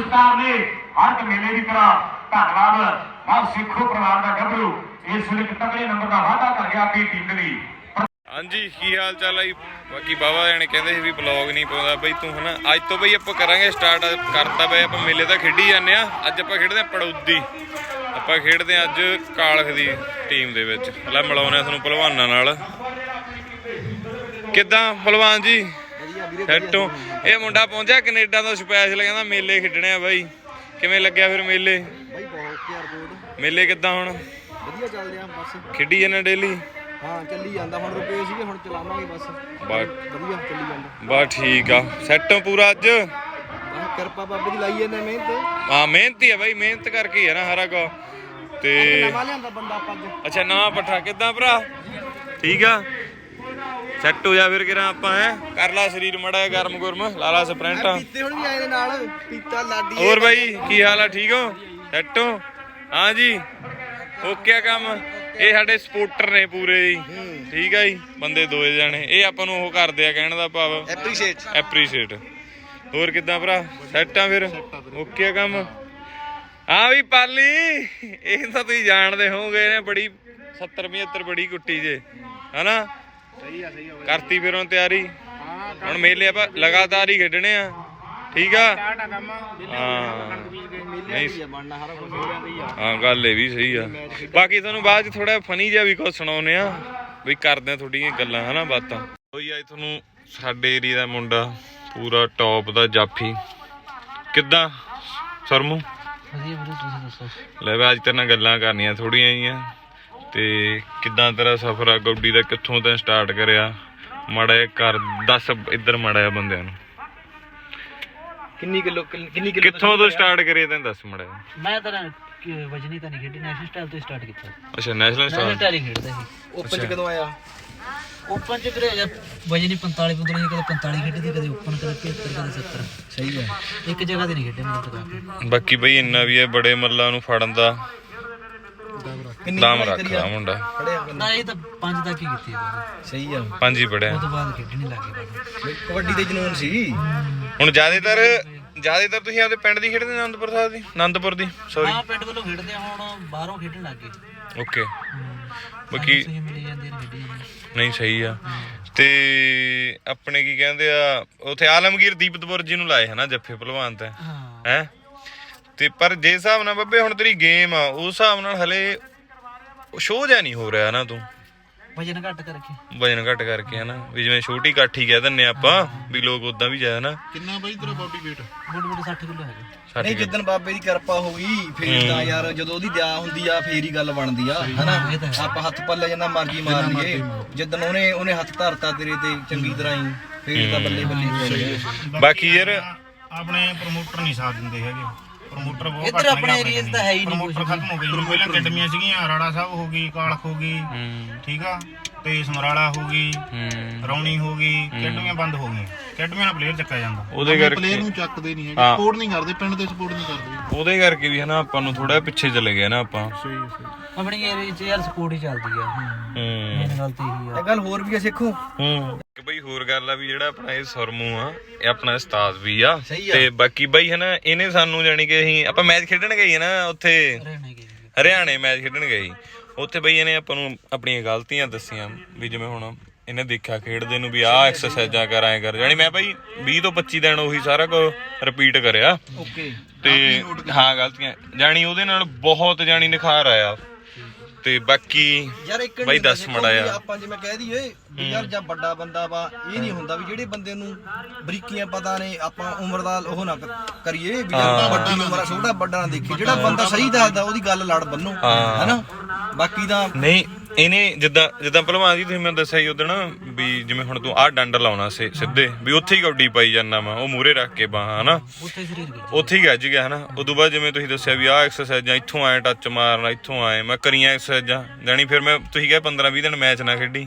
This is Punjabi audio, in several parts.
ਸਤਿਕਾਰ ਨੇ ਹਰ ਇੱਕ ਮੇਲੇ ਦੀ ਤਰ੍ਹਾਂ ਧੰਨਵਾਦ। ਮਾਂ ਸਿੱਖੋ ਪਰਿਵਾਰ ਦਾ ਗੱਭਰੂ। ਇਸ ਵੇਲੇ ਇੱਕ ਨੰਬਰ ਦਾ ਵਾਅਦਾ ਕਰ ਗਿਆ ਆਪਣੀ ਟੀਮ ਲਈ। ਹਾਂਜੀ, ਕੀ ਹਾਲ ਚਾਲ ਹੈ ਬਾਕੀ ਬਾਬਾ ਜਾਨੇ ਕਹਿੰਦੇ ਸੀ ਵੀ ਬਲੌਗ ਨਹੀਂ ਪਾਉਂਦਾ। ਬਈ ਤੂੰ ਹਨਾ ਅੱਜ ਤੋਂ ਬਈ ਆਪਾਂ ਕਰਾਂਗੇ ਸਟਾਰਟ ਕਰਤਾ ਬਈ ਆਪਾਂ ਮੇਲੇ ਤਾਂ ਖੇਡੀ ਜਾਂਦੇ ਆ। ਅੱਜ ਆਪਾਂ ਖੇਡਦੇ ਆ ਪੜੌਦੀ। ਆਪਾਂ ਖੇਡਦੇ ਆ ਅੱਜ ਕਾਲਖ ਦੀ ਟੀਮ ਦੇ ਵਿੱਚ। ਲੈ ਮਿਲਾਉਂਦੇ ਆ ਤੁਹਾਨੂੰ ਪਹਿਲਵਾਨਾਂ ਨਾਲ। ਕਿੱਦਾਂ ਪਹਿਲਵਾਨ ਜੀ? ਸੈਟੋ ਇਹ ਮੁੰਡਾ ਪਹੁੰਚਿਆ ਕੈਨੇਡਾ ਤੋਂ ਸਪੈਸ਼ਲ ਕਹਿੰਦਾ ਮੇਲੇ ਖੇਡਣੇ ਆ ਬਾਈ। ਕਿਵੇਂ ਲੱਗਿਆ ਫਿਰ ਮੇਲੇ? ਬਾਈ ਬਹੁਤ ਯਾਰ ਰੋਡ ਮੇਲੇ ਕਿੱਦਾਂ ਹੁਣ? ਵਧੀਆ ਚੱਲ ਰਿਹਾ ਬਸ। ਖੇਡੀ ਜਾਂਦੇ ਡੇਲੀ ਹਾਂ ਚੱਲੀ ਜਾਂਦਾ। ਹੁਣ ਰੁਪਏ ਸੀਗੇ ਹੁਣ ਚਲਾਵਾਂਗੇ ਬਸ। ਵਧੀਆ ਚੱਲੀ ਜਾਂਦਾ। ਬਾ ਠੀਕ ਆ। ਸੈਟੋਂ ਪੂਰਾ ਅੱਜ? ਕਿਰਪਾ ਬਾਬੇ ਦੀ ਲਾਈ ਜਾਂਦੇ ਮਿਹਨਤ। ਹਾਂ ਮਿਹਨਤੀ ਆ ਬਾਈ ਮਿਹਨਤ ਕਰਕੇ ਹੀ ਆ ਨਾ ਹਰਾ ਕੋ ਤੇ ਨਵਾਂ ਲਿਆਂਦਾ ਬੰਦਾ ਆਪਾਂ ਅੱਜ ਅੱਛਾ ਨਵਾਂ ਪੱਠਾ। ਕਿੱਦਾਂ ਭਰਾ? ਠੀਕ ਆ? ਸੈੱਟ ਹੋ ਜਾ ਫਿਰ ਕਿਰਾਂ ਆਪਾਂ ਹੈ? ਕਰ ਲਾ ਸਰੀਰ ਮੜਾ ਗਰਮ ਗੁਰਮ ਲਾ ਲਾ ਸਪ੍ਰਿੰਟ। ਪੀਤੇ ਹੁਣ ਵੀ ਆਏ ਨੇ ਨਾਲ ਪੀਤਾ ਲਾਡੀ ਹੋਰ ਬਾਈ ਕੀ ਹਾਲ ਆ ਠੀਕ ਹੋ? ਸੈੱਟ ਹੋ? ਹਾਂ ਜੀ। ਓਕੇ ਆ ਕੰਮ। ਇਹ ਸਾਡੇ ਸਪੋਰਟਰ ਨੇ ਪੂਰੇ ਜੀ। ਠੀਕ ਆ ਜੀ ਬੰਦੇ ਦੋਏ ਜਾਣੇ। ਇਹ ਆਪਾਂ ਨੂੰ ਉਹ ਕਰਦੇ ਆ ਕਹਿਣ ਦਾ ਭਾਵ। ਐਪਰੀਸ਼ੀਏਟ ਐਪਰੀਸ਼ੀਏਟ ਹੋਰ ਕਿੱਦਾਂ ਭਰਾ? ਸੈੱਟ ਆ ਫਿਰ? ਓਕੇ ਆ ਕੰਮ। ਹਾਂ ਵੀ ਪਾਲੀ ਇਹ ਤਾਂ ਤੁਸੀਂ ਜਾਣਦੇ ਹੋਵੋਗੇ ਨੇ ਬੜੀ 70 75 ਬੜੀ ਕੁੱਟੀ ਜੇ। ਹਨਾ? ਸਹੀ ਆ ਸਹੀ ਆ ਕਰਤੀ ਫਿਰ ਹੁਣ ਤਿਆਰੀ ਹੁਣ ਮੇਲੇ ਆਪਾਂ ਲਗਾਤਾਰ ਹੀ ਖੇਡਣੇ ਆ। ਠੀਕ ਆ? ਟਾਟਾ ਕੰਮ। ਹਾਂ ਆ ਹਾਂ ਗੱਲ ਇਹ ਵੀ ਸਹੀ ਆ। ਬਾਕੀ ਤੁਹਾਨੂੰ ਬਾਅਦ ਚ ਥੋੜਾ ਫਨੀ ਜਿਹਾ ਵੀ ਕੁਝ ਸੁਣਾਉਨੇ ਆ। ਵੀ ਕਰਦੇ ਆ ਥੋੜੀਆਂ ਗੱਲਾਂ ਹਨਾ ਬਾਤਾਂ। ਹੋਈ ਅੱਜ ਤੁਹਾਨੂੰ ਸਾਡੇ ਏਰੀਆ ਦਾ ਮੁੰਡਾ ਪੂਰਾ ਟੌਪ ਦਾ ਜਾਫੀ। ਕਿੱਦਾਂ? ਸਰਮੂ? ਵਧੀਆ ਵੀਰੇ ਤੁਸੀਂ ਦੱਸੋ। ਲੈ ਵੀ ਅੱਜ ਤੇਰੇ ਨਾਲ ਗੱਲਾਂ ਕਰਨੀਆਂ ਥੋੜੀਆਂ ਜੀਆਂ ਤੇ ਕਿੱਦਾਂ ਤੇਰਾ ਸਫ਼ਰ ਆ? ਗੌਡੀ ਦਾ ਕਿੱਥੋਂ ਤੈਂ ਸਟਾਰਟ ਕਰਿਆ? ਮਾੜਾ ਜਿਹਾ ਕਰ ਦੱਸ ਇੱਧਰ ਮਾੜਾ ਜਿਹਾ ਬੰਦਿਆਂ ਨੂੰ। ਕਿੰਨੀ ਕਿਲੋ ਕਿੰਨੀ ਕਿਲੋ ਕਿੱਥੋਂ ਤੋਂ ਸਟਾਰਟ ਕਰਿਆ? ਤੈਂ ਦੱਸ ਮਾੜਾ ਜਿਹਾ। ਮੈਂ ਤਾਂ ਵਜਨੀ ਤਾਂ ਨਹੀਂ ਖੇਡੀ ਨੈਸ਼ਨਲ ਸਟਾਈਲ ਤੋਂ ਸਟਾਰਟ ਕੀਤਾ। ਅੱਛਾ ਨੈਸ਼ਨਲ ਨੈਸ਼ਨਲ ਸਟਾਰ ਸਟਾਈਲ ਹੀ ਖੇਡਦਾ ਸੀ। ਓਪਨ ਚ ਕਦੋਂ ਆਇਆ? ਓਪਨ ਚ ਵੀਰੇ ਵਜਨੀ 45 15 ਕਦੇ 45 ਖੇਡੀ ਕਦੇ ਓਪਨ ਕਦੇ 75 ਕਦੇ 70 ਸਹੀ ਆ ਇੱਕ ਜਗ੍ਹਾ ਤੇ ਨਹੀਂ ਖੇਡੇ ਮੈਨੂੰ ਤਾਂ ਬਾਕੀ ਬਈ ਇੰਨਾ ਵੀ ਹੈ ਬੜੇ ਮੱਲਾਂ ਨੂੰ ਫੜਨ ਦਾ। ਕਿੰਨੀ ਦਮ ਕਮਾਈ ਕਰੀ ਰੱਖਦਾ ਆ? ਮੁੰਡਾ? ਨਾ ਇਹ ਤਾਂ ਪੰਜ ਤੱਕ ਹੀ ਕੀਤੀ ਹੈ ਸਹੀ ਆ। ਪੰਜ ਹੀ ਪੜਿਆ ਉਹ ਤੋਂ ਬਾਅਦ ਖੇਡਣੀ ਲੱਗ ਗਈ ਬਸ ਕਬੱਡੀ ਦੇ ਜਨੂਨ ਸੀ। ਹੁਣ ਜ਼ਿਆਦਾਤਰ ਜ਼ਿਆਦਾਤਰ ਤੁਸੀਂ ਆਪਦੇ ਪਿੰਡ ਦੀ ਖੇਡਦੇ ਆਨੰਦਪੁਰ ਸਾਹਿਬ ਦੀ? ਆਨੰਦਪੁਰ ਦੀ ਸੌਰੀ ਹਾਂ ਪਿੰਡ ਵੱਲੋਂ ਖੇਡਦੇ ਆ ਹੁਣ ਬਾਹਰੋਂ ਖੇਡਣ ਲੱਗ ਗਏ। ਓਕੇ ਬਾਕੀ ਬਾਕੀ ਸਹੀ ਮਿਲੀ ਜਾਂਦੀ ਹੈ ਖੇਡੀ ਜਾਂਦੀ ਨਹੀਂ ਸਹੀ ਆ। ਤੇ ਆਪਣੇ ਕੀ ਕਹਿੰਦੇ ਆ ਉਥੇ ਆਲਮਗੀਰ ਦੀਪਤਪੁਰ ਜੀ ਨੂੰ ਲਾਏ ਹਨਾ ਜੱਫੇ ਪਹਿਲਵਾਨ ਤੇ। ਹਾਂ। ਹੈ? ਤੇ ਪਰ ਜੇ ਹਿਸਾਬ ਨਾਲ ਬੱਬੇ ਹੁਣ ਤੇਰੀ ਗੇਮ ਆ ਉਸ ਹਿਸਾਬ ਨਾਲ ਹਲੇ ਸ਼ੋਅ ਜਿਹਾ ਨਹੀਂ ਹੋ ਰਿਹਾ ਨਾ ਤੂੰ? ਵਜਨ ਘੱਟ ਕਰਕੇ। ਵਜਨ ਘਟ ਕਰਕੇ ਹਨਾ? ਵੀ ਜਿਵੇਂ ਛੋਟੀ ਕਾਠੀ ਕਹਿ ਦਿੰਨੇ ਆਪਾਂ ਵੀ ਲੋਕ ਉਦਾਂ ਵੀ ਜਾਇਆ ਨਾ ਕਿੰਨਾ ਬਾਈ ਤੇਰਾ ਬਾਡੀ weight? ਮੋਟੇ ਮੋਟੇ 60 ਕਿਲੋ ਹੈਗੇ। ਨਹੀਂ ਜਿੱਦਣ ਬਾਬੇ ਦੀ ਕਿਰਪਾ ਹੋ ਗਈ ਫੇਰ ਤਾਂ ਯਾਰ ਜਦੋਂ ਉਹਦੀ ਦਿਆ ਹੁੰਦੀ ਆ ਫੇਰ ਹੀ ਗੱਲ ਬਣਦੀ ਆ ਹਨਾ? ਹੈ। ਆਪਾਂ ਹੱਥ ਪੱਲੇ ਜਿੰਨਾ ਮਰਜ਼ੀ ਮਾਰ ਲਈਏ ਜਿੱਦਣ ਉਹਨੇ ਉਹਨੇ ਹੱਥ ਧਰਤਾ ਤੇਰੇ ਤੇ ਚੰਗੀ ਤਰ੍ਹਾਂ ਹੀ ਫੇਰ ਤਾਂ ਬੱਲੇ ਬੱਲੇ ਹੋ ਗਿਆ ਬਾਕੀ ਯਾਰ ਆਪਣੇ ਪ੍ਰਮੋਟਰ ਨਹੀਂ ਸਾਥ ਦਿੰਦੇ ਹੈਗੇ। ਪ੍ਰਮੋਟਰ ਬਹੁਤ ਇੱਧਰ ਘੱਟ ਆਪਣੇ ਨੇ ਏਰੀਆ 'ਚ ਤਾਂ ਹੈ ਹੀ ਨਹੀਂ ਪ੍ਰਮੋਟਰ ਖਤਮ ਹੋ ਗਏ ਜਿਵੇਂ ਪਹਿਲਾਂ ਅਕੈਡਮੀਆਂ ਸੀਗੀਆਂ ਰਾੜਾ ਸਾਹਿਬ ਹੋ ਗਈ ਕਾਲਖ ਹੋ ਗਈ ਹੂੰ। ਠੀਕ ਆ? ਤੇ ਸਮਰਾਲਾ ਹੋ ਗਈ ਹੂੰ। ਰੌਣੀ ਹੋ ਗਈ ਅਕੈਡਮੀਆਂ ਬੰਦ ਹੋ ਗਈਆਂ। ਅਕੈਡਮੀਆਂ ਨਾਲ ਪਲੇਅਰ ਚੱਕਿਆ ਜਾਂਦਾ। ਉਹਦੇ ਕਰਕੇ ਪਲੇਅਰ ਨੂੰ ਚੱਕਦੇ ਨਹੀਂ ਹੈਗੇ ਹਾਂ। ਸਪੋਰਟ ਨਹੀਂ ਕਰਦੇ ਪਿੰਡ ਦੇ ਸਪੋਰਟ ਨਹੀਂ ਕਰਦੇ। ਉਹਦੇ ਕਰਕੇ ਵੀ ਹਨਾ ਆਪਾਂ ਨੂੰ ਥੋੜਾ ਪਿੱਛੇ ਚਲੇ ਗਏ ਨਾ ਆਪਾਂ। ਸਹੀ ਹੈ ਸਹੀ ਆਪਣੀ ਏਰੀਆ 'ਚ ਯਾਰ ਸਪੋਰਟ ਹੀ ਚੱਲਦੀ ਆ। ਹੂੰ। ਮੇਨ ਗੱਲ ਤੇ ਇਹੀ ਆ। ਇਹ ਗੱਲ ਹੋਰ ਵੀ ਆ ਸਿੱਖੋ। ਹੂੰ। ਇੱਕ ਬਈ ਹੋਰ ਗੱਲ ਆ ਵੀ ਜਿਹੜਾ ਆਪਣਾ ਇਹ ਸਰਮੂ ਆ ਇਹ ਆਪਣਾ ਉਸਤਾਦ ਵੀ ਆ। ਸਹੀ ਆ। ਤੇ ਬਾਕੀ ਬਈ ਹਨਾ ਇਹਨੇ ਸਾਨੂੰ ਜਾਣੀ ਕਿ ਅਸੀਂ ਆਪਾਂ ਮੈਚ ਖੇਡਣ ਗਏ ਨਾ ਉੱਥੇ। ਰਹਿਣੇ ਗਏ ਹਰਿਆਣੇ ਮੈਚ ਖੇਡਣ ਗਏ। ਸੀ। ਉੱਥੇ ਬਈ ਇਹਨੇ ਆਪਾਂ ਨੂੰ ਆਪਣੀਆਂ ਗਲਤੀਆਂ ਦੱਸੀਆਂ ਵੀ ਜਿਵੇਂ ਹੁਣ ਇਹਨੇ ਦੇਖਿਆ ਖੇਡਦੇ ਨੂੰ ਵੀ ਆਹ ਐਕਸਰਸਾਈਜ਼ਾਂ ਕਰ ਐ ਕਰ। ਜਾਣੀ ਮੈਂ ਬਈ 20 ਤੋਂ 25 ਦਿਨ ਉਹੀ ਸਾਰਾ ਕੁਝ ਰਿਪੀਟ ਕਰਿਆ। ਓਕੇ। ਤੇ ਹਾਂ ਗਲਤੀਆਂ। ਜਾਣੀ ਉਹਦੇ ਨਾਲ ਬਹੁਤ ਜਾਣੀ ਨਿਖਾਰ ਆਇਆ। ਤੇ ਬਾਕੀ ਯਾਰ ਇੱਕ ਬਾਈ ਦੱਸ ਮਾੜਾ ਜਿਹਾ। ਆਪਾਂ ਜਿਵੇਂ ਕਹਿ ਦਈਏ ਵੀ ਯਾਰ ਜਾਂ ਵੱਡਾ ਬੰਦਾ ਵਾ ਇਹ ਨਹੀਂ ਹੁੰਦਾ ਵੀ ਜਿਹੜੇ ਬੰਦੇ ਨੂੰ ਬਰੀਕੀਆਂ ਪਤਾ ਨੇ ਆਪਾਂ ਉਮਰ ਦਾ ਉਹ ਨਾ ਕਰੀਏ ਵੀ ਯਾਰ ਵੱਡੀ ਉਮਰ ਆ ਛੋਟਾ ਵੱਡਾ ਨਾ ਦੇਖੀ ਜਿਹੜਾ ਬੰਦਾ ਸਹੀ ਦੱਸਦਾ ਉਹਦੀ ਗੱਲ ਲੜ ਬੰਨੋ ਹੈਨਾ? ਬਾਕੀ ਤਾਂ ਨਹੀਂ ਇਹਨੇ ਜਿੱਦਾਂ ਜਿੱਦਾਂ ਪਹਿਲਵਾਨ ਜੀ ਤੁਸੀਂ ਮੈਨੂੰ ਦੱਸਿਆ ਸੀ ਉਦੋਂ ਵੀ ਜਿਵੇਂ ਹੁਣ ਤੂੰ ਆਹ ਡੰਡ ਲਾਉਣਾ ਸੀ ਸਿੱਧੇ ਵੀ ਉੱਥੇ ਹੀ ਕੌਡੀ ਪਾਈ ਜਾਂਦਾ ਵਾ ਉਹ ਮੂਰੇ ਰੱਖ ਕੇ ਬਾਹਾਂ ਹਨਾ? ਉੱਥੇ ਸਰੀਰ ਗਿਆ ਉੱਥੇ ਹੀ ਗੱਜ ਗਿਆ ਹਨਾ? ਉਦੋਂ ਬਾਅਦ ਜਿਵੇਂ ਤੁਸੀਂ ਦੱਸਿਆ ਵੀ ਆਹ ਐਕਸਰਸਾਈਜ਼ਾਂ ਇੱਥੋਂ ਆਏ ਟੱਚ ਮਾਰਨਾ ਇੱਥੋਂ ਆਏ ਮੈਂ ਕਰੀਆਂ ਐਕਸਰਸਾਈਜ਼ਾਂ ਜਾਣੀ ਫਿਰ ਮੈਂ ਤੁਸੀਂ ਕਿਹਾ 15 20 ਦਿਨ ਮੈਚ ਨਾ ਖੇਡੀ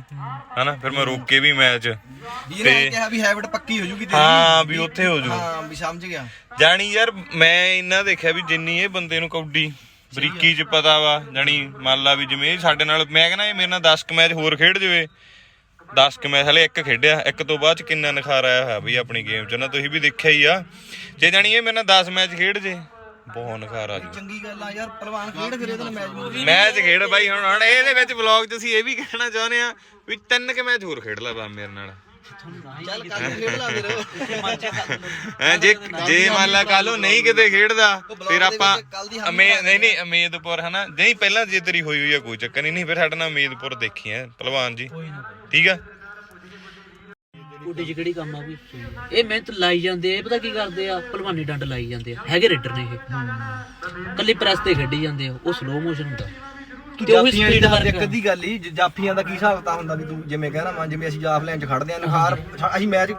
ਹਨਾ? ਫਿਰ ਮੈਂ ਰੋਕ ਕੇ ਵੀ ਮੈਚ ਵੀ ਇਹਨੇ ਕਿਹਾ ਵੀ ਹੈਬਿਟ ਪੱਕੀ ਹੋ ਜੂਗੀ ਤੇਰੀ। ਹਾਂ ਵੀ ਉੱਥੇ ਹੋ ਜੂ। ਹਾਂ ਵੀ ਸਮਝ ਗਿਆ। ਜਾਣੀ ਯਾਰ ਮੈਂ ਇੰਨਾ ਦੇਖਿਆ ਵੀ ਜਿੰਨੀ ਇਹ ਬੰਦੇ ਨੂੰ ਕੌਡੀ ਬਰੀਕੀ ਚ ਪਤਾ ਵਾ ਜਾਣੀ ਮੰਨ ਲਾ ਵੀ ਜਿਵੇਂ ਇਹ ਸਾਡੇ ਨਾਲ ਮੈਂ ਕਹਿੰਦਾ ਇਹ ਮੇਰੇ ਨਾਲ 10 ਕ ਮੈਚ ਹੋਰ ਖੇਡ ਜਵੇ। 10 ਕਿ ਮੈਂ ਹਲੇ ਇੱਕ ਖੇਡਿਆ ਇੱਕ ਤੋਂ ਬਾਅਦ ਚ ਕਿੰਨਾ ਨਿਖਾਰ ਆਇਆ ਹੋਇਆ ਬਈ ਆਪਣੀ ਗੇਮ ਚ। ਨਾ ਤੁਸੀਂ ਵੀ ਦੇਖਿਆ ਹੀ ਆ। ਜੇ ਜਾਣੀ ਇਹ ਮੇਰੇ ਨਾਲ 10 ਮੈਚ ਖੇਡ ਜੇ ਬਹੁਤ ਨਿਖਾਰ ਆ ਜੂ। ਚੰਗੀ ਗੱਲ ਆ ਯਾਰ ਪਹਿਲਵਾਨ ਖੇਡ ਫਿਰ ਇਹਦੇ ਨਾਲ ਮੈਚ ਮੂਚ ਮੈਚ ਖੇਡ ਬਾਈ ਹੁਣ ਹੁਣ ਇਹਦੇ ਵਿੱਚ ਵਲੌਗ ਚ ਅਸੀਂ ਇਹ ਵੀ ਕਹਿਣਾ ਚਾਹੁੰਦੇ ਆ ਵੀ ਤਿੰਨ ਕਿ ਮੈਚ ਹੋਰ ਖੇਡ ਲੈ ਬਾ ਮੇਰੇ ਨਾਲ। ਚੱਲ ਕੱਲ ਖੇਡ ਲਾ ਫਿਰ। ਹੈਂ, ਜੇ ਜੇ ਮੰਨ ਲਾ ਕੱਲ ਨੂੰ ਨਹੀਂ ਕਿਤੇ ਖੇਡਦਾ ਫਿਰ ਆਪਾਂ ਅਮੇ ਨਹੀਂ ਨਹੀਂ ਅਮੇਦਪੁਰ ਹਨਾ? ਨਹੀਂ ਪਹਿਲਾਂ ਜੇ ਤੇਰੀ ਹੋਈ ਹੋਈ ਆ ਕੋਈ ਚੱਕਰ ਨਹੀਂ। ਨਹੀਂ ਫਿਰ ਸਾਡੇ ਨਾਲ ਅਮੇਦਪੁਰ ਦੇਖੀ ਐ ਪਹਿਲਵਾਨ ਜੀ। ਠੀਕ ਆ? ਕੁੱਡੀ ਚ ਕਿਹੜੀ ਕੰਮ ਆ ਵੀ? ਇਹ ਮਿਹਨਤ ਲਾਈ ਜਾਂਦੇ ਆ ਇਹ ਪਤਾ ਕੀ ਕਰਦੇ ਆ? ਭਲਵਾਨੀ ਡੰਡ ਲਾਈ ਜਾਂਦੇ ਆ। ਹੈਗੇ ਰੇਡਰ ਨੇ ਇਹ। ਕੱਲੀ ਪ੍ਰੈਸ ਤੇ ਖੇਡੀ ਜਾਂਦੇ ਆ ਉਹ ਸਲੋ ਮੋਸ਼ਨ ਹੁੰਦਾ। ਤੇ ਉਹੀ ਜਾਫੀਆਂ ਦੀ ਵਰਕ ਅੱਧੀ ਗੱਲ ਹੀ ਜ- ਜਾਫੀਆਂ ਦਾ ਕੀ ਹਿਸਾਬ ਤਾਂ ਹੁੰਦਾ ਵੀ ਤੂੰ ਜਿਵੇਂ ਕਹਿਣਾ ਮੰਨ ਜਿਵੇਂ ਅਸੀਂ ਜਾਫ ਲੈਣ ਚ ਖੜਦੇ ਆਂ ਨਖਾਰ ਅਸੀਂ ਮੈਚ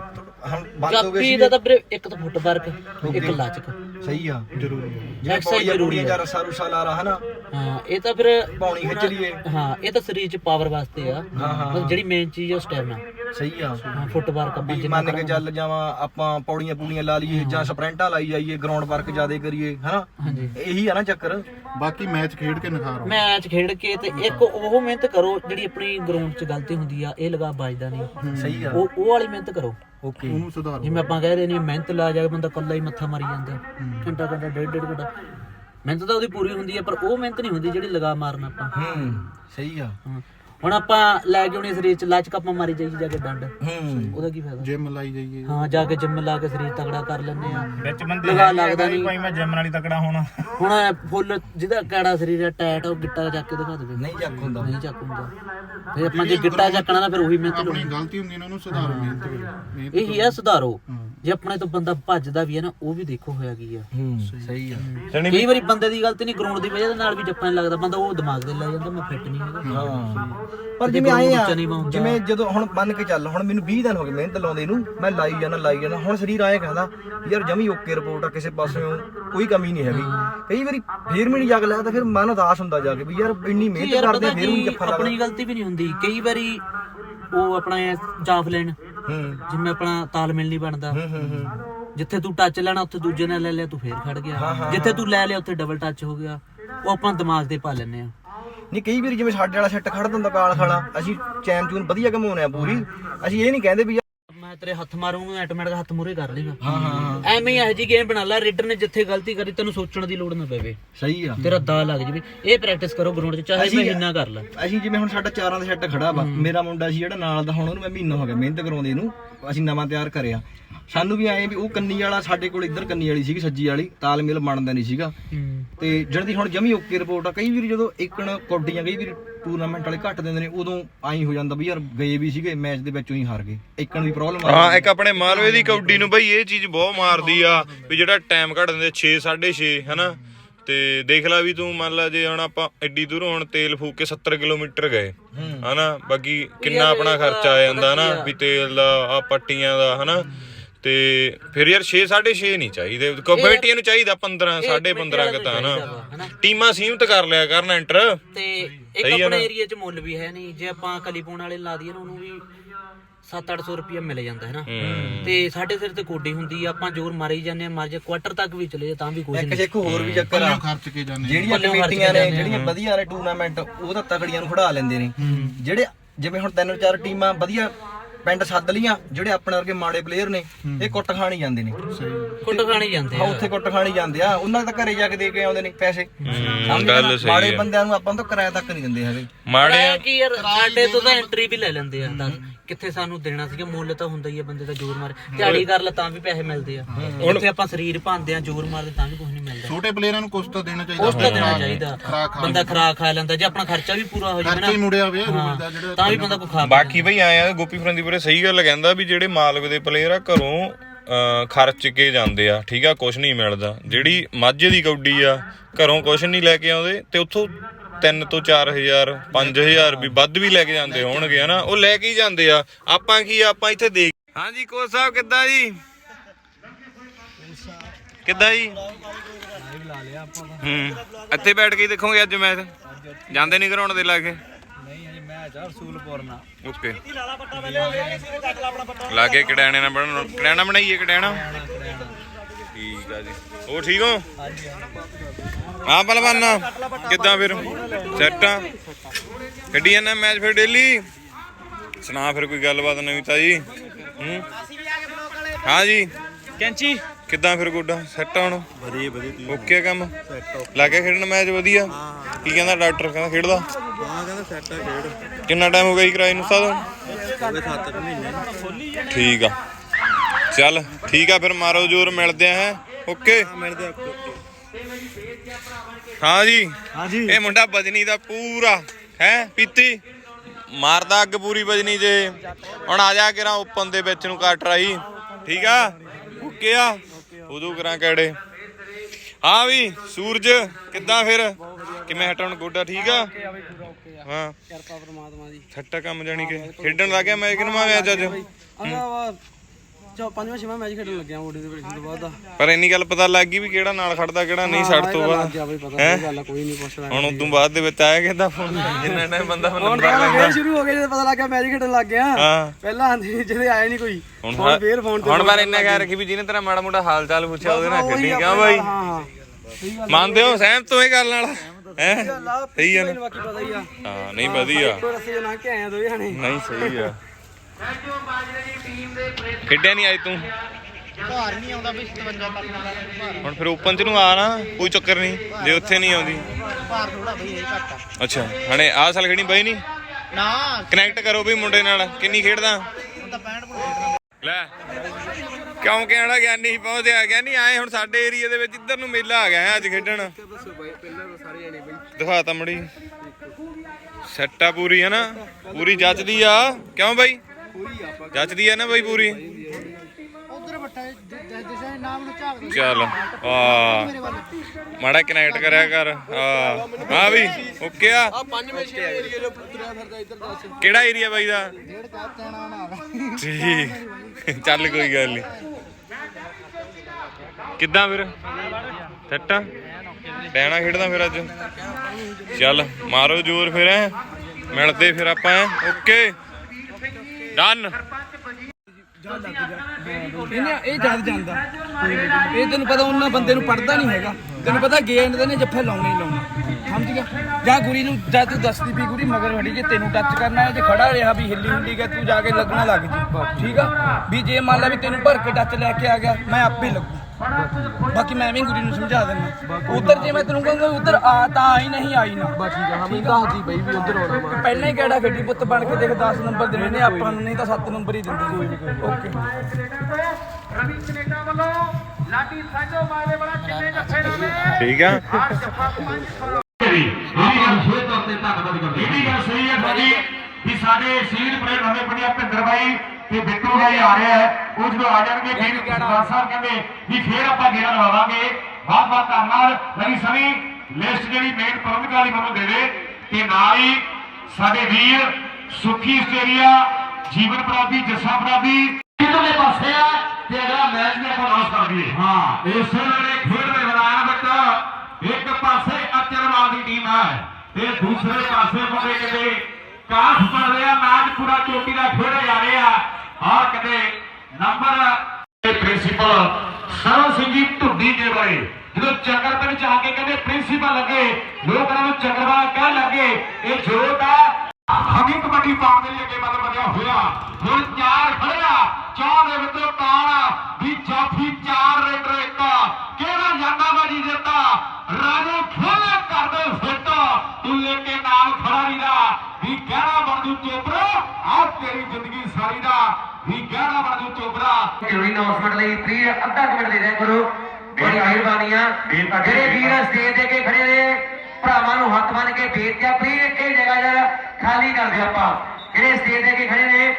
ਹੁਣ ਬੰਦ ਹੋ ਗਏ ਜਾਪੀ ਸੀ ਦਾ ਤਾਂ ਵੀਰੇ ਇੱਕ ਤਾਂ ਫੁੱਟ ਵਰਕ ਇੱਕ ਲਚਕ। ਸਹੀ ਆ ਜ਼ਰੂਰੀ ਜਿਵੇਂ Exercise ਪੌੜੀਆਂ ਜ਼ਰੂਰੀ ਪੂੜੀਆਂ ਜਾਂ ਰਸਾ ਰੁਸਾ ਲਾ ਲਾ ਹਨਾ ਹਾਂ ਇਹ ਤਾਂ ਫਿਰ ਪੌਣੀ ਖਿੱਚ ਲਈਏ। ਹਾਂ ਇਹ ਤਾਂ ਸਰੀਰ ਚ ਪਾਵਰ ਵਾਸਤੇ ਆ। ਮਤਲਬ ਜਿਹੜੀ ਮੇਨ ਚੀਜ਼ ਆ ਸਟੈਮਨਾ ਸਹੀ ਆ। ਹਾਂ ਫੁੱਟ ਵਰਕ ਆਪਾਂ ਵੀ ਜਿੰਨਾ ਮੰਨ ਕੇ ਚੱਲ ਜਾਵਾਂ ਆਪਾਂ ਪੌੜੀਆਂ ਪੂੜੀਆਂ ਲਾ ਲਈਏ ਜਾਂ ਸਪ੍ਰਿੰਟਾਂ ਲਾਈ ਜਾਈਏ ਗਰਾਊਂਡ ਵਰਕ ਜ਼ਿਆਦਾ ਕਰੀਏ ਹਨਾ? ਹਾਂਜੀ। ਇਹੀ ਆ ਨਾ ਚੱਕਰ। ਬਾਕੀ ਮੈਚ ਖੇਡ ਕੇ ਨਿਖਾਰ। ਮੈਚ ਖੇਡ ਕੇ ਤੇ ਇੱਕ ਉਹ ਮਿਹਨਤ ਕਰੋ ਜਿਹੜੀ ਆਪਣੀ ਗਰਾਊਂਡ 'ਚ ਗਲਤੀ ਹੁੰਦੀ ਆ ਇਹ ਲਗਾ ਵੱਜਦਾ ਨਹੀਂ। ਸਹੀ ਆ। ਉਹ ਉਹ ਵਾਲੀ ਮਿਹਨਤ ਕਰੋ। ਓਕੇ ਉਹਨੂੰ ਸੁਧਾਰੋ ਜਿਵੇਂ ਆਪਾਂ ਕਹਿ ਰਹੇ ਨੇ ਮਿਹਨਤ ਲਾ ਜਾ ਕੇ ਬੰਦਾ ਕੱਲਾ ਹੀ ਮੱਥਾ ਮਾਰੀ ਜਾਂਦਾ। ਘੰਟਾ ਘੰਟਾ ਡੇਢ ਡੇਢ ਘੰਟਾ। ਮਿਹਨਤ ਤਾਂ ਉਹਦੀ ਪੂਰੀ ਹੁੰਦੀ ਹੈ ਪਰ ਉਹ ਮਿਹਨਤ ਨਹੀਂ ਹੁੰਦੀ ਜਿਹੜੀ ਲਗਾ ਮਾਰਨਾ ਆਪਾਂ। ਹੂੰ ਸਹੀ ਆ। ਹੁਣ ਆਪਾਂ ਲੈ ਕੇ ਆਉਣੀ ਸਰੀਰ 'ਚ ਲਚਕ ਆਪਾਂ ਮਾਰੀ ਜਾਈ ਜਾ ਕੇ ਡੰਡ ਹੂੰ। ਉਹਦਾ ਕੀ ਫਾਇਦਾ? ਜਿਮ ਲਾਈ ਜਾਈਏ। ਹਾਂ ਜਾ ਕੇ ਜਿੰਮ ਲਾ ਕੇ ਸਰੀਰ ਤਗੜਾ ਕਰ ਲੈਂਦੇ ਆ। ਵਿੱਚ ਬੰਦੇ ਲਗਾ ਲੱਗਦਾ ਨਹੀਂ। ਭਾਈ ਮੈਂ ਜਿਮ ਨਾਲ ਹੀ ਤਕੜਾ ਹੋਣਾ। ਹੁਣ ਫੁੱਲ ਜਿਹਦਾ ਕਾੜਾ ਸਰੀਰ ਆ ਟਾਇਟ ਉਹ ਗਿੱਟਾ ਚੱਕ ਕੇ ਦਿਖਾ ਦੇਵੇ। ਨਹੀਂ ਚੱਕ ਹੁੰਦਾ। ਨਹੀਂ ਚੱਕ ਹੁੰਦਾ। ਫਿਰ ਆਪਾਂ ਜੇ ਗਿੱਟਾ ਚੱਕਣਾ ਤਾਂ ਫਿਰ ਉਹੀ ਮਿਹਨਤ ਆਪਣੀ ਗਲਤੀ ਹੁੰਦੀ ਨਾ ਉਹਨੂੰ ਸੁਧਾਰੋ ਮਿਹਨਤ ਕਰੋ। ਮਿਹਨਤ ਇਹੀ ਆ ਸੁਧਾਰੋ। ਜੇ ਆਪਣੇ ਤੋਂ ਬੰਦਾ ਭੱਜਦਾ ਵੀ ਹੈ ਨਾ ਉਹ ਵੀ ਦੇਖੋ ਹੋਇਆ ਕੀ ਆ। ਹੂੰ ਸਹੀ ਆ। ਕਈ ਵਾਰੀ ਬੰਦੇ ਦੀ ਗਲਤੀ ਨਹੀਂ ਗਰਾਊਂਡ ਦੀ ਵਜ੍ਹਾ ਦੇ ਨਾਲ ਵੀ ਜੱਪਾਂ ਨਹੀਂ ਲੱਗਦਾ ਬੰਦਾ ਉਹ ਦਿਮਾਗ ਦੇ ਲੈ ਜਾਂਦਾ ਮੈਂ ਫਿੱਟ ਨਹੀਂ ਹੈਗਾ। ਹਾਂ। ਪਰ ਜਿਵੇਂ ਆਏ ਆ। ਜਿਵੇਂ ਜਦੋਂ ਹੁਣ ਮੰਨ ਕੇ ਚੱਲ ਹੁਣ ਮੈਨੂੰ 20 ਦਿਨ ਹੋ ਗਏ ਮਿਹਨਤ ਲਾਉਂਦੇ ਨੂੰ ਮੈਂ ਲਾਈ ਜਾਣਾ ਲਾਈ ਜਾਣਾ ਹੁਣ ਸਰੀਰ ਆਏ ਕਹਿੰਦਾ ਯਾਰ ਜਮੀ ਓਕੇ ਰਿਪੋਰਟ ਆ ਕਿਸੇ ਪਾਸਿਓਂ ਕੋਈ ਕਮੀ ਨਹੀਂ ਹੈਗੀ। ਕਈ ਵਾਰੀ ਫੇਰ ਵੀ ਨਹੀਂ ਜਗ ਲੱਗਦਾ ਫਿਰ ਮਨ ਉਦਾਸ ਹੁੰਦਾ ਜਾ ਕੇ ਵੀ ਯਾਰ ਇੰਨੀ ਮਿਹਨਤ ਕਰਦੇ ਫੇਰ ਵੀ ਜੱਫਾ ਲੱਗਦਾ। ਆਪਣੀ ਗਲਤੀ ਵੀ ਨਹੀਂ ਹੁੰਦੀ। ਕਈ ਵਾਰੀ ਉਹ ਆਪਣਾ ਜਾਫ ਲੈਣ ਜਿਵੇਂ ਆਪਣਾ ਤਾਲਮੇਲ ਨਹੀਂ ਬਣਦਾ। ਜਿੱਥੇ ਤੂੰ ਟੱਚ ਲੈਣਾ ਉੱਥੇ ਦੂਜੇ ਨਾਲ ਲੈ ਲਿਆ ਤੂੰ ਫੇਰ ਖੜ ਗਿਆ। ਜਿੱਥੇ ਤੂੰ ਲੈ ਲਿਆ ਉੱਥੇ ਡਬਲ ਟੱਚ ਹੋ ਗਿਆ। ਉਹ ਆਪਾਂ ਦਿਮਾਗ ਤੇ ਪਾ ਲੈਨੇ ਆ ਨਹੀਂ ਕਈ ਵਾਰੀ ਜਿਵੇਂ ਸਾਡੇ ਵਾਲਾ ਸੈੱਟ ਖੜ ਦਿੰਦਾ ਕਾਲ ਖਾਲਾ ਅਸੀਂ ਚੈਨ ਚੂਨ ਵਧੀਆ ਘਮਾਉਨੇ ਆ ਪੂਰੀ ਅਸੀਂ ਇਹ ਨਹੀਂ ਕਹਿੰਦੇ ਵੀ ਮੈਂ ਤੇਰੇ ਹੱਥ ਮਾਰੂੰਗਾ ਆਟੋਮੈਟਿਕ ਹੱਥ ਮੂਰੇ ਕਰ ਲੇਗਾ। ਹਾਂ ਹਾਂ ਐਵੇਂ ਹੀ ਇਹੋ ਜੀ ਗੇਮ ਬਣਾ ਲੈ ਰੇਡਰ ਨੇ ਜਿੱਥੇ ਗਲਤੀ ਕਰੀ ਤੈਨੂੰ ਸੋਚਣ ਦੀ ਲੋੜ ਨਾ ਪਵੇ। ਸਹੀ ਆ। ਤੇਰਾ ਦਾ ਲੱਗ ਜਵੇ। ਇਹ ਪ੍ਰੈਕਟਿਸ ਕਰੋ ਗਰਾਊਂਡ 'ਚ ਚਾਹੇ ਮਹੀਨਾ ਕਰ ਲੈ। ਅਸੀਂ ਜਿਵੇਂ ਹੁਣ ਸਾਡਾ ਚਾਰਾਂ ਦਾ ਸੈੱਟ ਖੜਾ ਵਾ ਮੇਰਾ ਮੁੰਡਾ ਸੀ ਜਿਹੜਾ ਨਾਲ ਦਾ ਹੁਣ ਉਹਨੂੰ ਮੈਂ ਮਹੀਨਾ ਹੋ ਗਿਆ ਮਿਹਨਤ ਕਰਾਉਂਦੇ ਨੂੰ। ਅਸੀਂ ਨਵਾਂ ਤਿਆਰ ਕਰਿਆ। ਸਾਨੂੰ ਵੀ ਆਏ ਵੀ ਉਹ ਕੰਨੀ ਵਾਲਾ ਸਾਡੇ ਕੋਲ ਇੱਧਰ ਕੰਨੀ ਵਾਲੀ ਸੀਗੀ ਸੱਜੀ ਵਾਲੀ ਤਾਲਮੇਲ ਬਣਦਾ ਨਹੀਂ ਸੀਗਾ। ਤੇ ਜਿਹੜੀ ਹੁਣ ਜਮੀ ਓਕੇ ਰਿਪੋਰਟ ਆ ਕਈ ਵਾਰੀ ਜਦੋਂ ਇੱਕਣ ਕੌਡੀਆਂ ਕਈ ਵਾਰੀ ਟੂਰਨਾਮੈਂਟ ਵਾਲੇ ਘੱਟ ਦਿੰਦੇ ਨੇ ਉਦੋਂ ਆਈ ਹੋ ਜਾਂਦਾ ਵੀ ਯਾਰ ਗਏ ਵੀ ਸੀਗੇ ਮੈਚ ਦੇ ਵਿੱਚੋਂ ਹੀ ਹਾਰ ਗਏ। ਇੱਕਣ ਦੀ ਪ੍ਰੋਬਲਮ ਆ ਹਾਂ ਇੱਕ ਆਪਣੇ ਮਾਲਵੇ ਦੀ ਕੌਡੀ ਨੂੰ ਬਈ ਇਹ ਚੀਜ਼ ਬਹੁਤ ਮਾਰਦੀ ਆ ਵੀ ਜਿਹੜਾ ਟਾਈਮ ਘੱਟ ਦਿੰਦੇ 6 6.5 ਹਨਾ? ਤੇ ਦੇਖ ਲੈ ਵੀ ਤੂੰ ਮੰਨ ਲਾ ਜੇ ਹੁਣ ਆਪਾਂ ਐਡੀ ਦੂਰੋਂ ਹੁਣ ਤੇਲ ਫੂਕ ਕੇ 70 ਕਿਲੋਮੀਟਰ ਗਏ ਹਨਾ? ਬਾਕੀ ਕਿੰਨਾ ਆਪਣਾ ਖਰਚਾ ਆ ਜਾਂਦਾ ਨਾ ਵੀ ਤੇਲ ਦਾ ਆ ਪੱਟੀਆਂ ਦਾ ਹਨਾ? ਤੇ ਫਿਰ ਯਾਰ 6 6.5 ਨਹੀਂ ਚਾਹੀਦੇ। ਕਬੱਡੀਆਂ ਨੂੰ ਚਾਹੀਦਾ 15 15.5 ਕਿ ਤਾਂ ਹਨਾ। ਹਨਾ? ਟੀਮਾਂ ਸੀਮਤ ਕਰ ਲਿਆ ਕਰਨ ਐਂਟਰ। ਤੇ ਇੱਕ ਆਪਣੇ ਏਰੀਆ 'ਚ ਮੁੱਲ ਵੀ ਹੈ ਨਹੀਂ। ਜੇ ਆਪਾਂ ਕਲੀਪੂਣ ਵਾਲੇ ਲਾ ਦਈਏ ਨਾ ਉਹਨੂੰ ਵੀ 7-800 ਰੁਪਏ ਮਿਲ ਜਾਂਦਾ ਹੈ ਨਾ। ਤੇ ਸਾਡੇ ਸਿਰ ਤੇ ਕੋਡੀ ਹੁੰਦੀ ਆ ਆਪਾਂ ਜ਼ੋਰ ਮਾਰੀ ਜਾਂਦੇ ਆ ਮਰ ਜਾ ਕੁਆਟਰ ਤੱਕ ਵੀ ਚਲੇ ਜਾ ਤਾਂ ਵੀ ਕੁਝ ਇੱਕ ਨਹੀਂ। ਇੱਕ ਹੋਰ ਵੀ ਚੱਕਰ ਆ ਖਰਚ ਕੇ ਜਾਂਦੇ ਜਿਹੜੀਆਂ ਕਮੇਟੀਆਂ ਨੇ। ਜਿਹੜੀਆਂ ਵਧੀਆ ਨੇ ਟੂਰਨਾਮੈਂਟ ਉਹ ਤਾਂ ਤਕੜੀਆਂ ਨੂੰ ਖੜਾ ਲੈਂਦੇ ਨੇ। ਜਿਹੜੇ ਜਿਵੇਂ ਹੁਣ ਤਿੰਨ ਚਾਰ ਟੀਮਾਂ ਵਧੀਆ ਪਿੰਡ ਸੱਦ ਲੀਆਂ ਜਿਹੜੇ ਆਪਣੇ ਵਰਗੇ ਮਾੜੇ ਪਲੇਅਰ ਨੇ ਇਹ ਕੁੱਟ ਖਾਣੀ ਜਾਂਦੇ ਨੇ। ਕੁੱਟ ਖਾਣੇ ਜਾਂਦੇ ਆ। ਉੱਥੇ ਕੁੱਟ ਖਾਣੀ ਜਾਂਦੇ ਆ। ਉਹਨਾਂ ਦਾ ਘਰੇ ਜਾ ਕੇ ਦੇ ਕੇ ਆਉਂਦੇ ਨੇ ਪੈਸੇ। ਗੱਲ? ਸਹੀ ਮਾੜੇ। ਬੰਦਿਆਂ ਨੂੰ ਆਪਾਂ ਤਾਂ ਕਿਰਾਇਆ ਤੱਕ ਨਹੀਂ ਦਿੰਦੇ ਹੈਗੇ। ਮਾੜੇ ਕੀ ਯਾਰ ਸਾਡੇ ਤੋਂ ਤਾਂ ਐਂਟਰੀ ਵੀ ਲੈ ਲੈਂਦੇ ਆ ਕਿੱਥੇ ਸਾਨੂੰ ਦੇਣਾ ਸੀਗਾ? ਮੁੱਲ ਤਾਂ ਹੁੰਦਾ ਹੀ ਆ ਬੰਦੇ ਦਾ ਜ਼ੋਰ ਮਾਰੇ ਦਿਹਾੜੀ ਕਰ ਲੈ ਤਾਂ ਵੀ ਪੈਸੇ ਮਿਲਦੇ ਆ। ਉੱਥੇ ਆਪਾਂ ਸਰੀਰ ਭਾਂਦੇ ਆ ਜ਼ੋਰ ਮਾਰਦੇ ਤਾਂ ਵੀ ਕੁਝ ਨਹੀਂ ਮਿਲਦਾ। ਛੋਟੇ ਪਲੇਅਰਾਂ ਨੂੰ ਕੁਛ ਤਾਂ ਦੇਣਾ ਚਾਹੀਦਾ। ਉਸ ਤਾਂ ਦੇਣਾ ਚਾਹੀਦਾ। ਬੰਦਾ ਖਰਾਕ ਖਾ ਲੈਂਦਾ। ਜੇ ਆਪਣਾ ਖਰਚਾ ਵੀ ਪੂਰਾ ਹੋ ਜਾਵੇ ਖਰਚਾ ਹੀ ਨਾ। ਮੁੜਿਆ ਵੇ ਹਾਂ, ਦਾ ਜਿਹੜਾ ਤਾਂ ਵੀ ਬੰਦਾ ਕੋ ਖਾ ਬਾਕੀ ਬਈ ਆਏ ਆ ਗੋਪੀ ਫਰੰਦੀਪੁਰੇ ਸਹੀ ਗੱਲ ਕਹਿੰਦਾ ਵੀ ਜਿਹੜੇ ਮਾਲਵੇ ਦੇ ਪਲੇਅਰ ਆ ਘਰੋਂ ਖਰਚ ਕੇ ਜਾਂਦੇ ਆ ਠੀਕ ਆ ਕੁਝ ਨਹੀਂ ਮਿਲਦਾ। ਜਿਹੜੀ ਮਾਝੇ ਦੀ ਕੌਡੀ ਆ ਘਰੋਂ ਕੁਝ ਨਹੀਂ ਲੈ ਕੇ ਆਉਂਦੇ ਤੇ ਉੱਥੋਂ 3 ਤੋਂ 4000 5000 ਵੀ ਵੱਧ ਵੀ ਲੈ ਕੇ ਜਾਂਦੇ ਹੋਣਗੇ ਹਨਾ? ਉਹ ਲੈ ਕੇ ਹੀ ਜਾਂਦੇ ਆ। ਆਪਾਂ ਕੀ ਆ, ਆਪਾਂ ਇੱਥੇ ਦੇਖ ਹਾਂਜੀ ਕੋਚ ਸਾਹਿਬ ਕਿੱਦਾਂ ਜੀ? ਕਿੱਦਾਂ ਜੀ? ਹੂੰ। ਇੱਥੇ ਬੈਠ ਕੇ ਹੀ ਦੇਖੋਗੇ ਅੱਜ ਮੈਚ? ਜਾਂਦੇ ਨਹੀਂ ਗਰਾਊਂਡ ਦੇ ਲਾਗੇ? ਨਹੀਂ ਜੀ ਮੈਚ ਆ ਰਸੂਲਪੁਰ ਨਾਲ ਓਕੇ। ਲਾਗੇ ਕੜਿਆਣੇ ਨਾਲ ਬਣ ਕੜਿਆਣਾ ਬਣਾਈਏ ਕੜਿਆਣਾ ਠੀਕ ਆ ਜੀ। ਹੋਰ ਠੀਕ ਹੋ? ਹਾਂ ਪਹਿਲਵਾਨਾ ਕਿੱਦਾਂ ਫਿਰ ਸੈੱਟ ਆ? ਕੱਢੀ ਜਾਂਦਾ ਮੈਚ ਫਿਰ ਡੇਲੀ? ਸੁਣਾ ਫਿਰ ਕੋਈ ਗੱਲਬਾਤ ਨਵੀਂ ਤਾਜੀ? ਹੂੰ? ਹਾਂ ਜੀ। ਕੈਂਚੀ? ਕਿੱਦਾਂ ਫਿਰ ਗੋਡਾ? ਸੈੱਟ ਹੁਣ? ਵਧੀਆ ਵਧੀਆ ਓਕੇ ਕੰਮ? ਲੱਗਿਆ ਖੇਡਣ ਮੈਚ ਵਧੀਆ? ਕੀ ਕਹਿੰਦਾ ਡਾਕਟਰ? ਕਹਿੰਦਾ ਖੇਡਦਾ? ਹਾਂ ਕਹਿੰਦਾ ਸੈੱਟ ਆ ਖੇਡ। ਕਿੰਨਾ ਟਾਈਮ ਹੋ ਗਿਆ ਜੀ ਕਿਰਾਏ ਨੂੰ ਸਾਦੋਂ ਹੋਵੇ 7 ਮਹੀਨੇ। ਠੀਕ ਆ। ਚੱਲ ਠੀਕ ਆ ਫਿਰ ਮਾਰੋ ਜੋਰ ਮਿਲਦੇ ਆ ਹੈ। ਓਕੇ? ਮਿਲਦੇ ਆ ਹਾਂ ਜੀ। ਹਾਂਜੀ ਇਹ ਮੁੰਡਾ ਬਜਨੀ ਦਾ ਪੂਰਾ ਹੈ ਪੀਤੀ। ਮਾਰਦਾ ਅੱਗ ਪੂਰੀ ਬਜਨੀ ਜੇ। ਹੁਣ ਆ ਜਾ ਕੇ ਰਾਂ ਓਪਨ ਦੇ ਵਿੱਚ ਨੂੰ ਕੱਟ ਰਾਈ ਠੀਕ ਆ? ਓਕੇ ਆ? ਉਦੋਂ ਕਰਾਂ ਕਿਹੜੇ ਹਾਂ ਵੀ ਸੂਰਜ ਕਿੱਦਾਂ ਫਿਰ? ਕਿਵੇਂ ਹਟਣ ਗੋਡਾ ਠੀਕ ਆ? ਹਾਂ। ਕਿਰਪਾ ਪ੍ਰਮਾਤਮਾ ਦੀ। ਛੱਟਾ ਕੰਮ ਜਾਣੀ ਕਿ ਖੇਡਣ ਲੱਗ ਗਿਆ ਮੈਂ ਕਿਨਵਾ ਮੈਚ ਅੱਜ? ਵਾ ਚੋ ਪੰਜਵਾਂ ਛੇਵਾਂ ਮੈਚ ਖੇਡਣ ਲੱਗਿਆ ਓਡੀ ਦੇ ਵਿੱਚ ਤੋਂ ਬਾਅਦ। ਦਾ ਪਰ ਇੰਨੀ ਗੱਲ ਪਤਾ ਲੱਗ ਗਈ ਵੀ ਕਿਹੜਾ ਨਾਲ ਖੜਦਾ ਕਿਹੜਾ ਨਹੀਂ ਛੱਡ ਤੋਂ ਬਾਅਦ। ਗਿਆ ਬਈ ਪਤਾ ਹੈਂ? ਨਹੀਂ ਗੱਲ ਆ, ਕੋਈ ਨਹੀਂ ਪੁੱਛਦਾ। ਹੁਣ ਉਦੋਂ ਬਾਅਦ ਦੇ ਵਿੱਚ ਆਇਆ ਕਿਦਾ ਫੋਨ ਜਿੰਨਾ ਟਾਈਮ ਬੰਦਾ ਹੁਣ ਹੁਣ ਨੰਬਰ ਤਾਂ ਫੇਰ ਸ਼ੁਰੂ ਹੋ ਗਿਆ ਜਦੋਂ ਪਤਾ ਲੱਗਾ ਮੈਚ ਖੇਡਣ ਲੱਗ ਗਿਆ। ਹਾਂ। ਪਹਿਲਾਂ ਆਂਦੀ ਜਦੋਂ ਆਇਆ ਨਹੀਂ ਕੋਈ ਹੁਣ ਹੁਣ ਫੇਰ ਫੋਨ ਤੇ ਹੁਣ ਪਰ ਇੰਨਾ ਕਹਿ ਰੱਖੀ ਵੀ ਜਿਹਨੇ ਤੇਰਾ ਮਾੜਾ ਮੋਟਾ ਹਾਲ ਚਾਲ ਪੁੱਛਿਆ ਉਹਦੇ ਨਾਲ ਉਹੀ ਆਪਣੇ ਕਿਉਂ ਬਾਈ? ਹਾਂ ਹਾਂ। ਸਹੀ ਗੱਲ ਮੰਨਦੇ ਹੋ ਸਹਿਮਤ ਹੋ ਇਹ ਗੱਲ ਨਾਲ? ਹੈ? ਆ ਸਹੀ ਆ ਨਾ। ਬਾਕੀ ਪਤਾ ਹੀ ਆ। ਹਾਂ ਨਹੀਂ ਵਧੀਆ। ਕੋਈ ਰਸੇ ਨਾ ਕੇ ਆਏ ਆ ਦੋਵੇਂ ਨਹੀਂ ਸਹੀ ਆ। ਖੇਡਿਆ ਨਹੀਂ ਆਈ ਤੂੰ? ਭਾਰ ਨਹੀਂ ਆਉਂਦਾ ਬਈ 57 ਤੱਕ ਹੁਣ ਫਿਰ ਓਪਨ ਚ ਨੂੰ ਆ ਨਾ ਕੋਈ ਚੱਕਰ ਨਹੀਂ ਜੇ ਉੱਥੇ ਨਹੀਂ ਆਉਂਦੀ। ਭਾਰ ਥੋੜਾ ਬਈ ਇਹ ਘੱਟ ਆ। ਅੱਛਾ ਹਣੇ ਆਹ ਸਾਲ ਖੇਡੀ ਬਾਈ ਨਹੀਂ ਨਾ। ਕਨੈਕਟ ਕਰੋ ਵੀ ਮੁੰਡੇ ਨਾਲ ਕਿੰਨੀ ਖੇਡਦਾ? ਹੁਣ ਤਾਂ 65 ਪੁਆਇੰਟ ਲੈ ਕਿਉਂ ਕਹਿਣਾ ਗਿਆਨੀ ਪਹੁੰਚਿਆ ਗਿਆ ਨਹੀਂ ਆਏ ਹੁਣ ਸਾਡੇ ਏਰੀਆ ਦੇ ਵਿੱਚ ਇੱਧਰ ਨੂੰ ਮੇਲਾ ਆ ਗਿਆ ਅੱਜ ਖੇਡਣ। ਦਿਖਾ ਤਾਂ ਮੜੀ। ਸੱਟਾ ਪੂਰੀ ਹੈ ਨਾ ਪੂਰੀ ਜੱਜਦੀ ਆ। ਕਿਉਂ ਬਾਈ? ਜੱਜਦੀ ਆ ਨਾ ਬਾਈ ਪੂਰੀ। ਉਧਰ ਬੱਟਾ ਜਿਸ ਨਾਮ ਨੂੰ ਝਾਕ ਚੱਲ ਆ। ਮਾੜਾ ਕਨੈਕਟ ਕਰਿਆ ਕਰ ਆ। ਹਾਂ ਵੀ ਓਕੇ ਆ। ਪੰਜ ਮੈਚ ਏਰੀਆ ਦੇ ਤੁਰਿਆ ਫਿਰਦਾ ਇੱਧਰ ਦੱਸ। ਕਿਹੜਾ ਏਰੀਆ ਬਾਈ ਦਾ? ਡੇਢ ਕਾ ਤੈਣਾ ਨਾਲ। ਠੀਕ। ਚੱਲ ਕੋਈ ਗੱਲ ਨਹੀਂ ਕਿੱਦਾਂ ਫਿਰ? ਸੱਟਾ ਟੈਣਾ ਖੇਡਦਾ ਫਿਰ ਅੱਜ। ਚੱਲ ਮਾਰੋ ਜ਼ੋਰ ਫਿਰ ਹੈਂ। ਮਿਲਦੇ ਫਿਰ ਆਪਾਂ। ਓਕੇ ਡਨ ਇਹਨੇ ਇਹ ਜਦ ਜਾਂਦਾ ਇਹ ਤੈਨੂੰ ਪਤਾ ਉਹਨਾਂ ਬੰਦੇ ਨੂੰ ਪੜਦਾ ਨਹੀਂ ਹੈਗਾ। ਤੈਨੂੰ ਪਤਾ ਗੇ ਦੇ ਨੇ ਜੱਫੇ ਲਾਉਣੇ ਹੀ ਲਾਉਣੇ। ਸਮਝ ਗਿਆ? ਜਾਂ ਗੁਰੀ ਨੂੰ ਜਦ ਤੂੰ ਦੱਸਦੀ ਵੀ ਗੁਰੀ ਮਗਰ ਹਟੀ ਜੇ ਤੈਨੂੰ ਟੱਚ ਕਰਨਾ ਹੈ, ਜੇ ਖੜਾ ਰਿਹਾ ਵੀ ਹਿੱਲੀ ਹੁੰਦੀ ਗਿਆ ਤੂੰ ਜਾ ਕੇ ਲੱਗਣਾ ਲੱਗ ਜੀ। ਠੀਕ ਆ? ਵੀ ਜੇ ਮੰਨ ਲੈ ਵੀ ਤੈਨੂੰ ਭਰ ਕੇ ਟੱਚ ਲੈ ਕੇ ਆ ਗਿਆ, ਮੈਂ ਆਪੇ ਲੱਗੂ। ਬਾਕੀ ਮੈਂ ਵੀ ਗੁਰੀ ਨੂੰ ਸਮਝਾ ਦਿੰਦਾ। ਉਧਰ ਜੇ ਮੈਂ ਤੈਨੂੰ ਕਹਾਂਗਾ ਉਧਰ ਆ ਤਾਂ ਆਈ ਨਹੀਂ ਆਈ ਨਾ। ਬਸ ਠੀਕ ਆ ਹਾਂ ਮੈਂ ਦੱਸਦੀ ਬਈ ਵੀ ਉਧਰ ਆਉਣਾ ਵਾ। ਪਹਿਲਾਂ ਹੀ ਕਿਹੜਾ ਗੱਡੀ ਪੁੱਤ ਬਣ ਕੇ ਦੇਖ 10 ਨੰਬਰ ਦੇਣੇ ਨੇ ਆਪਾਂ ਨੂੰ ਨਹੀਂ ਤਾਂ 7 ਨੰਬਰ ਹੀ ਦਿੰਦੇ ਕੋਈ ਨਹੀਂ ਓਕੇ ਰਵੀ ਕੈਨੇਡਾ ਵੱਲੋਂ ਲਾਡੀ ਸਾਂਝੋ ਮਾਰੇ ਬੜਾ ਕਿੰਨੇ ਜੱਫੇ ਲਾਵੇ ਠੀਕ ਆ ਮੇਰੀ ਗੱਲ ਸ਼ੇਅਰ ਤੌਰ ਤੇ ਧੰਨਵਾਦ ਕਰਦੇ ਇਹ ਵੀ ਗੱਲ ਸਹੀ ਹੈ ਬਾਜੀ ਵੀ ਸਾਡੇ ਸੀਨੀਅਰ ਪਲੇਅਰ ਨਵੇਂ ਬਣਿਆ ਭਿੰਦਰ ਬਾਈ ਤੇ ਬਿੱਟੂ ਬਾਈ ਆ ਰਿਹਾ ਹੈ। ਉਹ ਜਦੋਂ ਆ ਜਾਣਗੇ ਫਿਰ ਸਰਦਾਰ ਸਾਹਿਬ ਕਹਿੰਦੇ ਵੀ ਫੇਰ ਆਪਾਂ ਗੇੜਾ ਲਵਾਵਾਂਗੇ। ਬਹੁਤ ਬਹੁਤ ਧੰਨਵਾਦ ਮੇਰੀ ਸਭੀ ਲਿਸਟ ਜਿਹੜੀ ਮੇਨ ਪ੍ਰਬੰਧਕ ਵਾਲੀ ਮੈਨੂੰ ਦੇਵੇ ਤੇ ਨਾਲ ਹੀ ਸਾਡੇ ਵੀਰ ਸੁਖੀ ਆਸਟ੍ਰੇਲੀਆ ਜੀਵਨ ਪ੍ਰਾਪਤੀ ਜੱਸਾ ਪ੍ਰਾਪਤੀ ਕਿਹਦੇ ਪਾਸੇ ਆ ਤੇ ਅਗਲਾ ਮੈਚ ਵੀ ਆਪਾਂ ਅਨਾਉਂਸ ਕਰ ਦਈਏ। ਹਾਂ। ਇਸ ਵੇਲੇ ਖੇਡ ਦੇ ਮੈਦਾਨ ਵਿੱਚ ਇੱਕ ਪਾਸੇ ਅਚਰਵਾਲ ਦੀ ਟੀਮ ਹੈ ਤੇ ਦੂਸਰੇ ਪਾਸੇ ਮੁੰਡੇ ਕਿਤੇ ਕਾਸ ਪੜ ਰਿਹਾ ਮੈਚ ਚੋਟੀ ਦਾ ਖੇਡਿਆ ਜਾ ਰਿਹਾ ਆ ਕਿਤੇ ਨੰਬਰ ਪ੍ਰਿੰਸੀਪਲ ਸਰਵ ਸਿੰਘ ਜੀ ਢੁੱਡੀ ਦੇ ਬਾਰੇ। ਜਦੋਂ ਚੱਕਰ ਦੇ ਵਿੱਚ ਆ ਕੇ ਕਹਿੰਦੇ ਪ੍ਰਿੰਸੀਪਲ ਲੱਗੇ, ਲੋਕ ਨੂੰ ਚੱਕਰਵਾਲਾ ਕਹਿ ਲੱਗੇ, ਇਹ ਜੋਤ ਆ। ਹਮੀ ਕਬੱਡੀ ਪਾਉਣ ਦੇ ਲਈ ਅੱਗੇ ਵੱਧ ਵਧਿਆ ਹੋਇਆ। ਹੁਣ ਚਾਰ ਖੜਿਆ। ਚਾਰ ਦੇ ਵਿੱਚੋਂ ਤਾਣ ਵੀ ਜਾਫੀ ਚਾਰ ਰੇਡਰ ਇੱਕ ਕਿਹੜਾ ਜਾਂਦਾ ਬਾਜੀ ਦਿੱਤਾ? ਰਾਜੇ ਖੇਲੇ ਕਰਦੇ ਫਿੱਟ ਤੂੰ ਲੈ ਕੇ ਨਾਲ ਖੜਾ ਨਹੀਂ ਦਾ ਵੀ ਗਹਿਣਾ ਬਣ ਜੂ ਚੋਪਰਾ ਆ ਤੇਰੀ ਜ਼ਿੰਦਗੀ ਸਾਰੀ ਦਾ ਵੀ ਗਹਿਣਾ ਬਣ ਜੂ ਚੋਪਰਾ ਜ਼ਰੂਰੀ ਅਨਾਉਂਸਮੈਂਟ ਲਈ ਪਲੀਜ਼ ਅੱਧਾ ਮਿੰਟ ਦੇ ਦਿਆ ਕਰੋ। ਬੜੀ ਮਿਹਰਬਾਨੀ ਆ। ਜਿਹੜੇ ਵੀਰ ਸਟੇਜ ਦੇ ਕੇ ਖੜੇ ਨੇ ਭਰਾਵਾਂ ਨੂੰ ਹੱਥ ਬੰਨ ਕੇ ਬੇਨਤੀ ਆ ਪਲੀਜ਼ ਇਹ ਜਗ੍ਹਾ ਜਰਾ ਖਾਲੀ ਕਰ ਦਿਓ ਆਪਾਂ। ਜਿਹੜੇ ਸਟੇਜ ਦੇ ਕੇ ਖੜੇ ਨੇ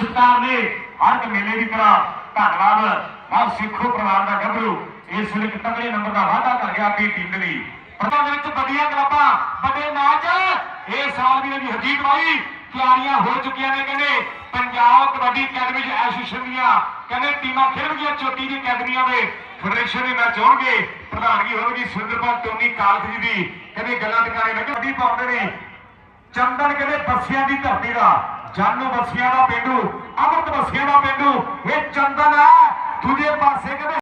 ਸਰਕਾਰ ਨੇ ਹਰ ਇੱਕ ਮੇਲੇ ਦੀ ਤਰ੍ਹਾਂ ਧੰਨਵਾਦ। ਆ ਸਿੱਖੋ ਪਰਿਵਾਰ ਦਾ ਗੱਭਰੂ। ਇਸ ਵੇਲੇ ਤਗੜੇ ਨੰਬਰ ਦਾ ਵਾਅਦਾ ਕਰ ਗਿਆ ਆਪਣੀ ਟੀਮ ਦੇ ਲਈ। ਪ੍ਰਧਾਨ ਦੇ ਵਿੱਚ ਵੱਡੀਆਂ ਕਲੱਬਾਂ ਵੱਡੇ ਮੈਚ ਇਹ ਸਾਲ ਵੀ ਜੀ ਹਰਜੀਤ ਬਾਈ ਤਿਆਰੀਆਂ ਹੋ ਚੁੱਕੀਆਂ ਨੇ ਕਹਿੰਦੇ ਪੰਜਾਬ ਕਬੱਡੀ ਅਕੈਡਮੀ ਐਸੋਸੀਏਸ਼ਨ ਦੀਆਂ ਕਹਿੰਦੇ ਟੀਮਾਂ ਖੇਡਣਗੀਆਂ ਚੋਟੀ ਦੀ ਅਕੈਡਮੀਆਂ ਦੇ ਫੈਡਰੇਸ਼ਨ ਦੇ ਮੈਚ ਹੋਣਗੇ, ਪ੍ਰਧਾਨਗੀ ਹੋਵੇਗੀ ਸੁਰਿੰਦਰਪਾਲ ਟੋਨੀ ਕਾਲਖ ਜੀ ਦੀ। ਕਹਿੰਦੇ ਗੱਲਾਂ ਟਿਕਾਣੇ ਲੱਗੇ ਕਬੱਡੀ ਪਾਉਂਦੇ ਨੇ। ਚੰਦਨ ਕਹਿੰਦੇ ਬੱਸਿਆਂ ਦੀ ਧਰਤੀ ਦਾ, ਜਾਨੂ ਬੱਸੀਆਂ ਦਾ ਪਿੰਡੂ, ਅਮਰਤ ਬੱਸੀਆਂ ਦਾ ਪਿੰਡੂ। ਇਹ ਚੰਦਨ ਹੈ, ਦੂਜੇ ਪਾਸੇ ਕਹਿੰਦੇ